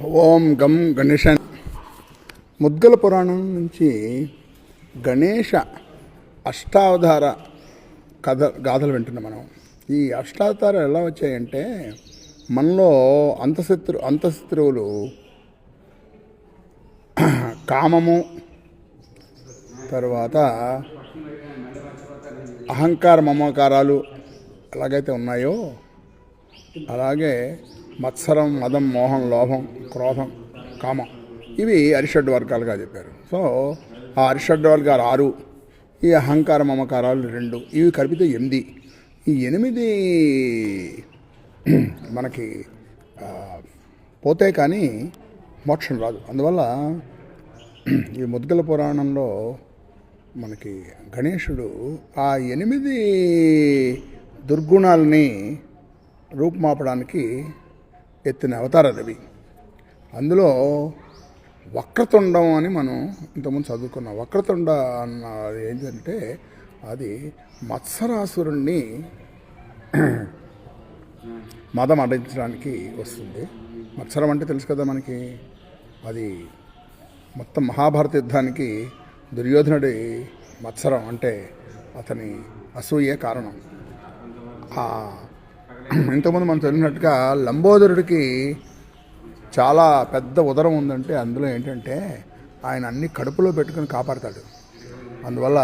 ఓం గం గణేశ ముద్గల పురాణం నుంచి గణేష అష్టావతార కథ గాథలు వింటున్నాం మనం. ఈ అష్టావతారాలు ఎలా వచ్చాయంటే మనలో అంతశత్రు అంతశత్రువులు కామము తర్వాత అహంకార మమకారాలు ఎలాగైతే ఉన్నాయో అలాగే మత్సరం మదం మోహం లోభం క్రోధం కామం. ఇవి అరిషడ్ వర్గాలుగా చెప్పారు. సో ఆ అరిషడ్ వర్గాలు ఆరు ఈ అహంకార మమకారాలు రెండు ఇవి కలిపితే ఎనిమిది. ఈ ఎనిమిది మనకి పోతే కానీ మోక్షం రాదు. అందువల్ల ఈ ముద్గల పురాణంలో మనకి గణేశుడు ఆ ఎనిమిది దుర్గుణాలని రూపుమాపడానికి ఎత్తిన అవతారాలు అవి. అందులో వక్రతుండం అని మనం ఇంతకుముందు చదువుకున్నాం. వక్రతుండ అన్న ఏంటంటే అది మత్సరాసురుణ్ణి మదం అడించడానికి వస్తుంది. మత్సరం అంటే తెలుసు కదా మనకి? అది మొత్తం మహాభారత యుద్ధానికి దుర్యోధనుడి మత్సరం అంటే అతని అసూయే కారణం. ఆ, ఇంతకుముందు మనం చదివినట్టుగా లంబోదరుడికి చాలా పెద్ద ఉదరం ఉందంటే అందులో ఏంటంటే ఆయన అన్ని కడుపులో పెట్టుకుని కాపాడతాడు. అందువల్ల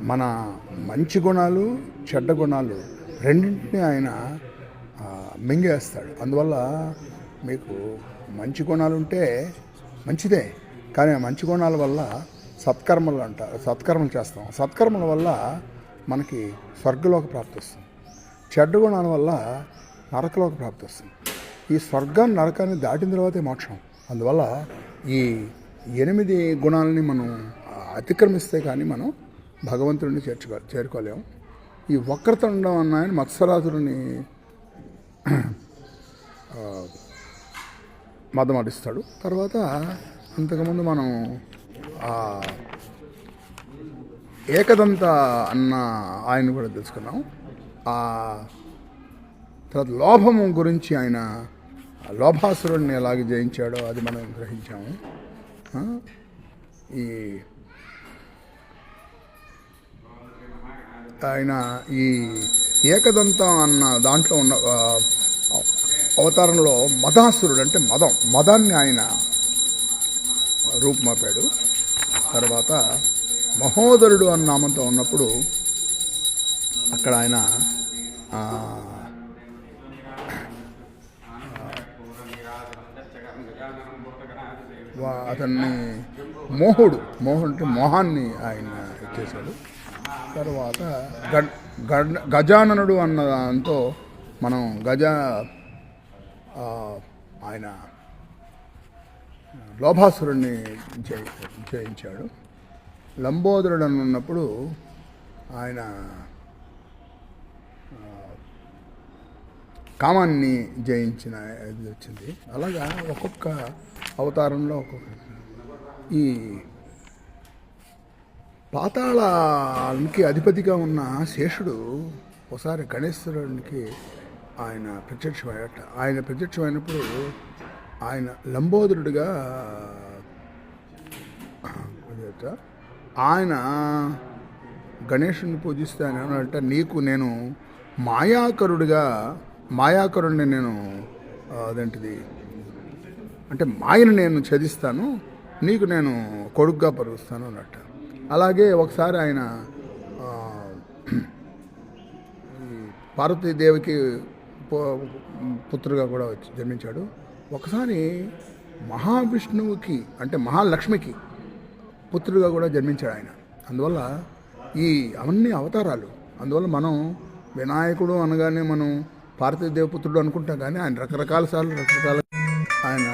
మన మంచి గుణాలు చెడ్డ గుణాలు రెండింటినీ ఆయన మింగేస్తాడు. అందువల్ల మీకు మంచి గుణాలు ఉంటే మంచిదే. కానీ ఆ మంచి గుణాల వల్ల సత్కర్మలు అంట సత్కర్మలు చేస్తాం. సత్కర్మల వల్ల మనకి స్వర్గలోక ప్రాప్తి వస్తుంది. చెడ్డ గుణాల వల్ల నరకలోకి ప్రాప్తి వస్తుంది. ఈ స్వర్గాన్ని నరకాన్ని దాటిన తర్వాతే మోక్షం. అందువల్ల ఈ ఎనిమిది గుణాలని మనం అతిక్రమిస్తే కానీ మనం భగవంతుడిని చేర్చుకో చేరుకోలేము. ఈ వక్రతుండం అన్న ఆయన మత్సరాసురుని మదమడిస్తాడు. తర్వాత అంతకుముందు మనం ఏకదంత అన్న ఆయన కూడా తెలుసుకున్నాం ఆ తర్వాత లోభము గురించి ఆయన లోభాసురుడిని ఎలాగ జయించాడో అది మనం గ్రహించాము. ఈ ఆయన ఈ ఏకదంతం అన్న దాంట్లో ఉన్న అవతారంలో మదాసురుడు అంటే మదం మదాన్ని ఆయన రూపుమాపాడు. తర్వాత మహోదరుడు అన్న నామంతో ఉన్నప్పుడు అక్కడ ఆయన అతన్ని మోహుడు మోహుడు అంటే మోహాన్ని ఆయన ఇచ్చేశాడు. తర్వాత గడ్ గజాననుడు అన్న దాంతో మనం గజ ఆయన లోభాసురుణ్ణి జయించాడు. లంబోదరుడు అని ఉన్నప్పుడు ఆయన కామాన్ని జయించిన ఇది వచ్చింది. అలాగా ఒక్కొక్క అవతారంలో ఒక్కొక్క ఈ పాతాళానికి అధిపతిగా ఉన్న శేషుడు ఒకసారి గణేశ్వరునికి ఆయన ప్రత్యక్షమయ్యట. ఆయన ప్రత్యక్షమైనప్పుడు ఆయన లంబోదరుడిగా ఆయన గణేషుని పూజిస్తే ఆయన నీకు నేను మాయాకరుడిగా మాయాకరుణ్ణి నేను అదేంటిది? అంటే మాయను నేను ఛేదిస్తాను నీకు నేను కొడుగ్గా పరుగుస్తాను అన్నట్టు. అలాగే ఒకసారి ఆయన ఈ పార్వతీదేవికి పుత్రుగా కూడా వచ్చి జన్మించాడు. ఒకసారి మహావిష్ణువుకి అంటే మహాలక్ష్మికి పుత్రుడుగా కూడా జన్మించాడు ఆయన. అందువల్ల ఈ అవన్నీ అవతారాలు. అందువల్ల మనం వినాయకుడు అనగానే మనం పార్వతీ దేవపుత్రుడు అనుకుంటాం కానీ ఆయన రకరకాల సార్లు రకరకాల ఆయన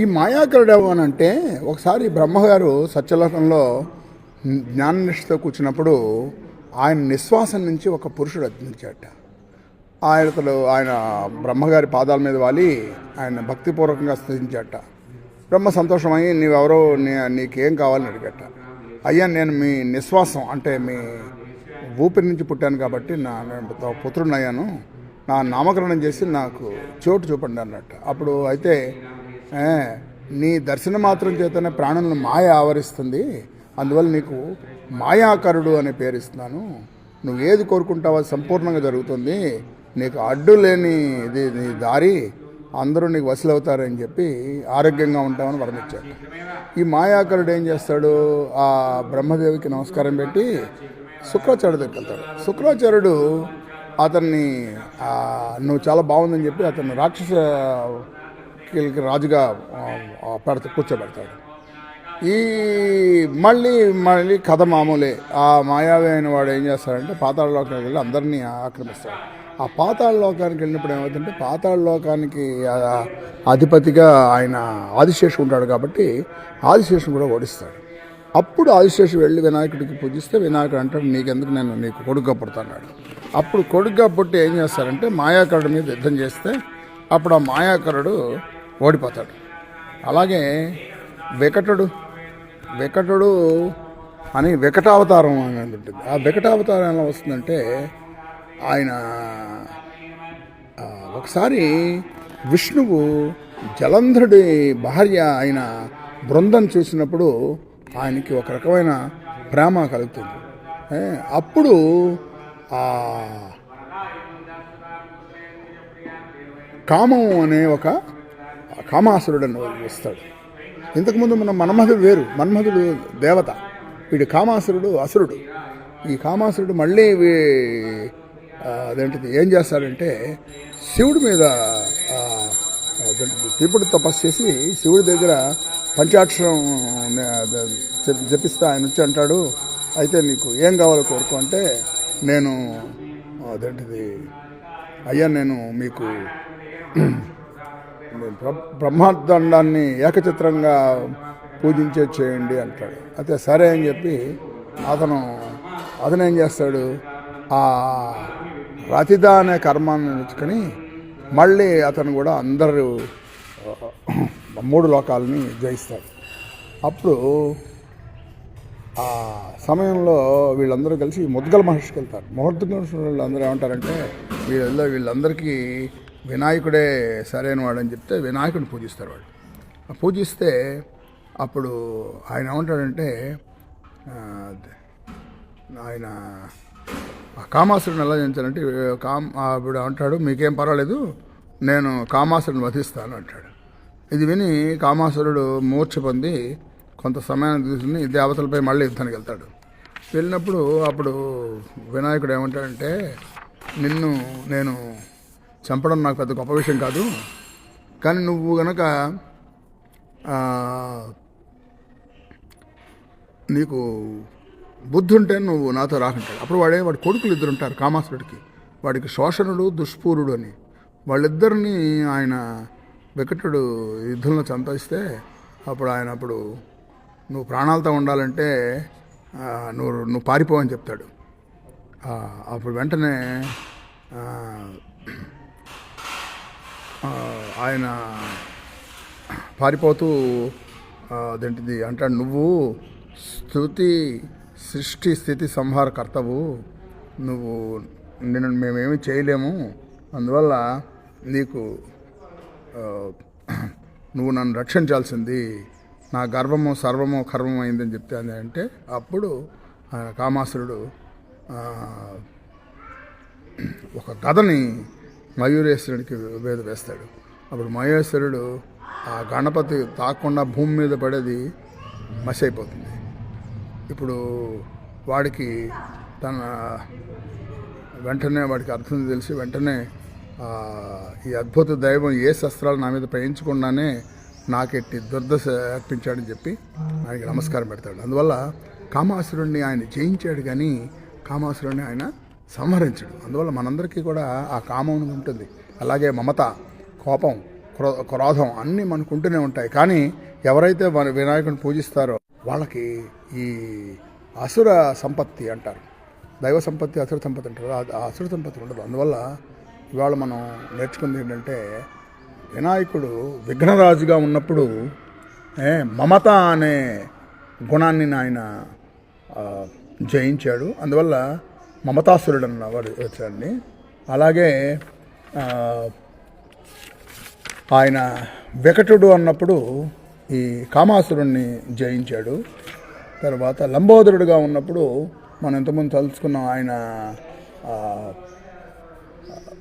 ఈ మాయాకరుడు అని అంటే ఒకసారి బ్రహ్మగారు సత్యలోకంలో జ్ఞాననిష్టతో కూర్చున్నప్పుడు ఆయన నిశ్వాసం నుంచి ఒక పురుషుడు అద్దించాట ఆయనతలు ఆయన బ్రహ్మగారి పాదాల మీద వాలి ఆయన భక్తిపూర్వకంగా స్థుతించాట బ్రహ్మ సంతోషమై నీవెవరో నీ నీకేం కావాలని అడిగట. అయ్యా నేను మీ నిశ్వాసం అంటే మీ ఊపిరి నుంచి పుట్టాను కాబట్టి నా నేను పుత్రుడిని అయ్యాను. నా నామకరణం చేసి నాకు చోటు చూపండి అన్నట్టు. అప్పుడు అయితే నీ దర్శన మాత్రం చేతనే ప్రాణులను మాయ ఆవరిస్తుంది. అందువల్ల నీకు మాయాకరుడు అనే పేరు ఇస్తున్నాను. నువ్వు ఏది కోరుకుంటావో అది సంపూర్ణంగా జరుగుతుంది. నీకు అడ్డు లేని ఇది నీ దారి. అందరూ నీకు వసలవుతారని చెప్పి ఆరోగ్యంగా ఉంటామని వర్ణించాడు ఈ మాయాకరుడు ఏం చేస్తాడు? ఆ బ్రహ్మదేవికి నమస్కారం పెట్టి శుక్రాచార్యుడు దగ్గరికి వెళ్తాడు. శుక్రాచార్యుడు అతన్ని నువ్వు చాలా బాగుందని చెప్పి అతను రాక్షస రాజుగా పెడతా కూర్చోబెడతాడు. ఈ మళ్ళీ మళ్ళీ కథ మామూలే. ఆ మాయావి అయిన వాడు ఏం చేస్తాడంటే పాతాళలోకి వెళ్ళి అందరినీ ఆక్రమిస్తాడు. ఆ పాతాళ లోకానికి వెళ్ళినప్పుడు ఏమవుతుందంటే పాతాళ లోకానికి అధిపతిగా ఆయన ఆదిశేషు ఉంటాడు కాబట్టి ఆదిశేషుని కూడా ఓడిస్తాడు. అప్పుడు ఆదిశేషు వెళ్ళి వినాయకుడికి పూజిస్తే వినాయకుడు అంటాడు నీకెందుకు నేను నీకు కొడుకుగా పుడతాడు అప్పుడు కొడుకుగా పుట్టి ఏం చేస్తారంటే మాయాకరుడు మీద యుద్ధం చేస్తే అప్పుడు ఆ మాయాకరుడు ఓడిపోతాడు. అలాగే వికటుడు వికటుడు అని వికటావతారం అని ఉంటుంది. ఆ వికటావతారం ఎలా వస్తుందంటే ఆయన ఒకసారి విష్ణువు జలంధరుడి భార్య అయిన బృందం చూసినప్పుడు ఆయనకి ఒక రకమైన ప్రేమ కలుగుతుంది. అప్పుడు ఆ కామం అనే ఒక కామాసురుడు అని వస్తాడు ఇంతకుముందు మన మన్మధుడు వేరు మన్మధుడు దేవత వీడు కామాసురుడు అసురుడు. ఈ కామాసురుడు మళ్ళీ అదేంటిది? ఏం చేస్తాడంటే శివుడి మీద అదేంటిది? త్రిపుడు తపస్సు చేసి శివుడి దగ్గర పంచాక్షరం జపిస్తా జపిస్తే ఆయన వచ్చి అంటాడు అయితే నీకు ఏం కావాలో కోరుకో అంటే నేను అదేంటిది అయ్యా నేను మీకు బ్రహ్మదండాన్ని ఏకచిత్రంగా పూజించే చేయండి అంటాడు. అయితే సరే అని చెప్పి అతను అతను ఏం చేస్తాడు? ఆ రతిద అనే కర్మాన్ని నేర్చుకొని మళ్ళీ అతను కూడా అందరూ మూడు లోకాలని జయిస్తాడు అప్పుడు ఆ సమయంలో వీళ్ళందరూ కలిసి ముద్గల మహర్షికి వెళ్తారు. ముహూర్త వీళ్ళందరూ ఏమంటారంటే వీళ్ళల్లో వీళ్ళందరికీ వినాయకుడే సరైన వాడని చెప్తే వినాయకుడిని పూజిస్తారు వాళ్ళు. పూజిస్తే అప్పుడు ఆయన ఏమంటాడంటే ఆయన కామాసురుని ఎలా చేయించాలంటే కామ్ ఇప్పుడు అంటాడు మీకేం పర్వాలేదు నేను కామాసురుని వధిస్తాను అంటాడు. ఇది విని కామాసురుడు మూర్ఛ పొంది కొంత సమయాన్ని తీసుకుని దేవతలపై మళ్ళీ యుద్ధానికి వెళ్తాడు. వెళ్ళినప్పుడు అప్పుడు వినాయకుడు ఏమంటాడంటే నిన్ను నేను చంపడం నాకు పెద్ద గొప్ప విషయం కాదు కానీ నువ్వు గనక నీకు బుద్ధుంటే నువ్వు నాతో రాకుంటాడు అప్పుడు వాడే వాడి కొడుకులు ఇద్దరు ఉంటారు కామాసురుడికి. వాడికి శోషణుడు దుష్పూరుడు అని. వాళ్ళిద్దరిని ఆయన వికటుడు యుద్ధంలో చంపేస్తే అప్పుడు ఆయన అప్పుడు నువ్వు ప్రాణాలతో ఉండాలంటే నువ్వు నువ్వు పారిపోవని చెప్తాడు. అప్పుడు వెంటనే ఆయన పారిపోతూ అదేంటిది అంటాడు నువ్వు స్థుతి సృష్టి స్థితి సంహార కర్తవు. నువ్వు నేను మేమేమి చేయలేము. అందువల్ల నీకు నువ్వు నన్ను రక్షించాల్సింది నా గర్వము సర్వము కర్మం అయిందని చెప్తే అంటే అప్పుడు కామాసురుడు ఒక కథని మయూరేశ్వరుడికి వేద వేస్తాడు. అప్పుడు మయూరేశ్వరుడు ఆ గణపతి తాకుండా భూమి మీద పడేది మసైపోతుంది. అయిపోతుంది ఇప్పుడు వాడికి తన వెంటనే వాడికి అర్థం తెలిసి వెంటనే ఈ అద్భుత దైవం ఏ శస్త్రాలు నా మీద ప్రయించకుండానే నాకెట్టి దుర్దశ అర్పించాడని చెప్పి ఆయనకి నమస్కారం పెడతాడు. అందువల్ల కామాసురుణ్ణి ఆయన జయించాడు కానీ కామాసురుణ్ణి ఆయన సంహరించడు. అందువల్ల మనందరికీ కూడా ఆ కామం ఉంటుంది. అలాగే మమత కోపం క్రో- క్రోధం అన్నీ మనకుంటూనే ఉంటాయి. కానీ ఎవరైతే మన వినాయకుడిని పూజిస్తారో వాళ్ళకి ఈ అసుర సంపత్తి అంటారు. దైవ సంపత్తి అసుర సంపత్తి అంటారు. ఆ- అసుర సంపత్తి ఉండదు. అందువల్ల ఇవాళ మనం నేర్చుకుంది ఏంటంటే వినాయకుడు విఘ్నరాజుగా ఉన్నప్పుడు మమత అనే గుణాన్ని ఆయన జయించాడు. అందువల్ల మమతాసురుడు అన్న వాడు వచ్చాడండి. అలాగే ఆయన వికటుడు అన్నప్పుడు ఈ కామాసురుణ్ణి జయించాడు. తర్వాత లంబోదరుడుగా ఉన్నప్పుడు మనం ఇంతకుముందు తలుచుకున్నాం ఆయన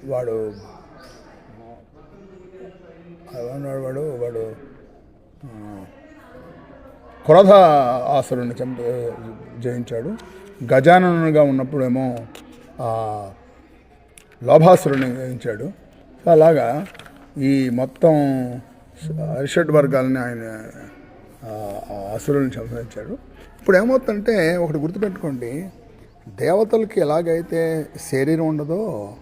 వాడు వాడు? వాడు ఆ, క్రోధ ఆసురుణ్ణి చంప జయించాడు. గజాననుగా ఉన్నప్పుడేమో ఆ, లోభాసురుని జయించాడు. అలాగా ఈ మొత్తం అరిషడ్ వర్గాలని ఆయన ఆ, సంసరించాడు సంహరించాడు ఇప్పుడు ఏమవుతుందంటే ఒకటి గుర్తుపెట్టుకోండి దేవతలకి ఎలాగైతే శరీరం ఉండదో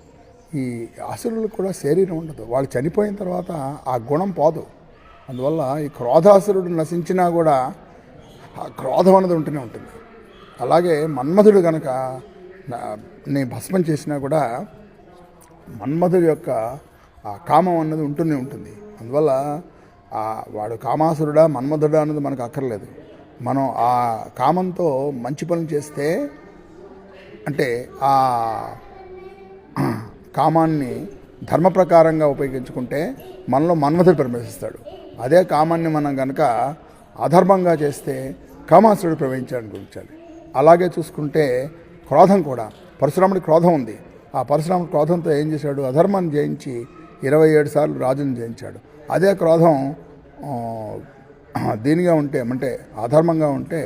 ఈ అసురులకు కూడా శరీరం ఉండదు. వాళ్ళు చనిపోయిన తర్వాత ఆ గుణం పోదు. అందువల్ల ఈ క్రోధాసురుడు నశించినా కూడా ఆ క్రోధం అనేది ఉంటూనే ఉంటుంది. అలాగే మన్మధుడు కనుక నా- భస్మం చేసినా కూడా మన్మధుడు యొక్క ఆ కామం అన్నది ఉంటూనే ఉంటుంది. అందువల్ల వాడు కామాసురుడా మన్మధుడా అన్నది మనకు అక్కర్లేదు. మనం ఆ కామంతో మంచి పనులు చేస్తే అంటే ఆ కామాన్ని ధర్మ ప్రకారంగా ఉపయోగించుకుంటే మనలో మన్మధుడు ప్రవేశిస్తాడు. అదే కామాన్ని మనం కనుక అధర్మంగా చేస్తే కామాసురుడు ప్రవహించాలని గురించాలి అలాగే చూసుకుంటే క్రోధం కూడా పరశురాముడి క్రోధం ఉంది. ఆ పరశురాముడి క్రోధంతో ఏం చేశాడు? అధర్మాన్ని జయించి ఇరవై ఏడు సార్లు రాజును జయించాడు. అదే క్రోధం దీనిగా ఉంటే అంటే అధర్మంగా ఉంటే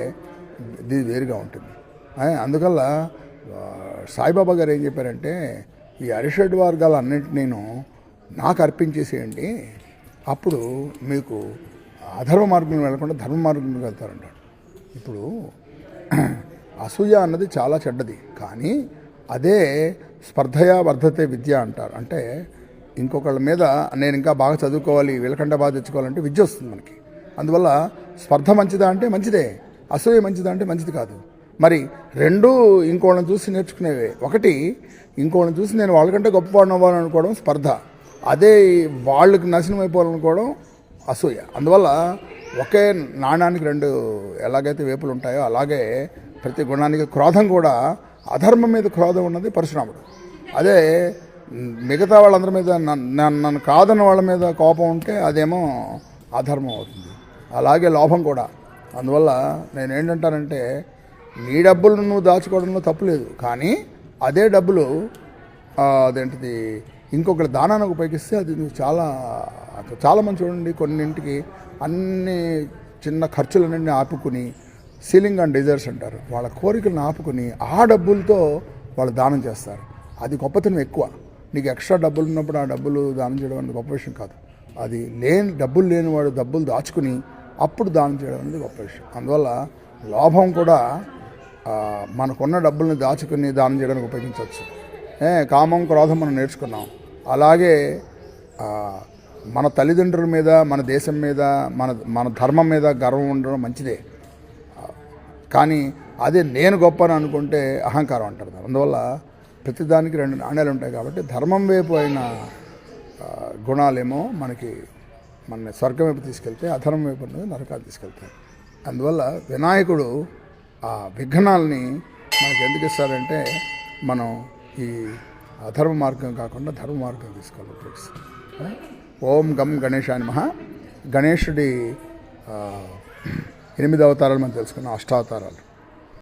ఇది వేరుగా ఉంటుంది. అందువల్ల సాయిబాబా గారు ఏం చెప్పారంటే ఈ అరిషడ్ వర్గాలన్నింటినీను నాకు అర్పించేసేయండి అప్పుడు మీకు అధర్మ మార్గం వెళ్ళకుండా ధర్మ మార్గంలో వెళ్తారంటాడు. ఇప్పుడు అసూయ అన్నది చాలా చెడ్డది కానీ అదే స్పర్ధయా వర్ధతే విద్య అంటారు. అంటే ఇంకొకళ్ళ మీద నేను ఇంకా బాగా చదువుకోవాలి వీళ్ళకంటే బాగా తెచ్చుకోవాలంటే విద్య వస్తుంది మనకి. అందువల్ల స్పర్ధ మంచిదా అంటే మంచిదే అసూయ మంచిదా అంటే మంచిది కాదు. మరి రెండు ఇంకోళ్ళని చూసి నేర్చుకునేవే. ఒకటి ఇంకోళ్ళని చూసి నేను వాళ్ళకంటే గొప్పవాడిని అవ్వాలనుకోవడం స్పర్ధ. అదే వాళ్ళకి నాశనం అయిపోవాలనుకోవడం అసూయ. అందువల్ల ఒకే నాణానికి రెండు ఎలాగైతే వేపులు ఉంటాయో అలాగే ప్రతి గుణానికి క్రోధం కూడా అధర్మం మీద క్రోధం ఉన్నది పరశురాముడు. అదే మిగతా వాళ్ళందరి మీద నన్ను నన్ను- నన్ను కాదన్న వాళ్ళ మీద కోపం ఉంటే అదేమో అధర్మం అవుతుంది. అలాగే లోభం కూడా. అందువల్ల నేను ఏంటంటానంటే నీ డబ్బులు నువ్వు దాచుకోవడంలో తప్పులేదు కానీ అదే డబ్బులు అదేంటిది ఇంకొకరి దానానికి ఉపయోగిస్తే అది నువ్వు చాలా చాలామంది చూడండి కొన్నింటికి అన్ని చిన్న ఖర్చులన్నీ ఆపుకుని సీలింగ్ అండ్ డిజైర్స్ అంటారు. వాళ్ళ కోరికలను ఆపుకుని ఆ డబ్బులతో వాళ్ళు దానం చేస్తారు. అది గొప్పతనం ఎక్కువ. నీకు ఎక్స్ట్రా డబ్బులు ఉన్నప్పుడు ఆ డబ్బులు దానం చేయడం అనేది గొప్ప విషయం కాదు. అది లేని డబ్బులు లేనివాడు డబ్బులు దాచుకుని అప్పుడు దానం చేయడం అనేది గొప్ప విషయం. అందువల్ల లోభం కూడా మనకున్న డబ్బుల్ని దాచుకుని దానం చేయడానికి ఉపయోగించవచ్చు. ఏ కామం క్రోధం మనం నేర్చుకున్నాం. అలాగే మన తల్లిదండ్రుల మీద మన దేశం మీద మన మన ధర్మం మీద గర్వం ఉండడం మంచిదే. కానీ అదే నేను గొప్ప అని అనుకుంటే అహంకారం అంటారు అందువల్ల ప్రతిదానికి రెండు నాణ్యాలు ఉంటాయి కాబట్టి ధర్మం వైపు అయిన గుణాలేమో మనకి మన స్వర్గం వైపు తీసుకెళ్తే అధర్మం వైపు ఉన్నది నరకాలు తీసుకెళ్తాయి. అందువల్ల వినాయకుడు ఆ విఘ్నాలని మనకి ఎందుకు ఇస్తారంటే మనం ఈ అధర్మ మార్గం కాకుండా ధర్మ మార్గం తీసుకోవాలి ఫ్రెండ్స్ ఓం గం గణేశాని మహా గణేశుడి ఎనిమిది అవతారాలు మనం తెలుసుకున్నాం అష్టావతారాలు.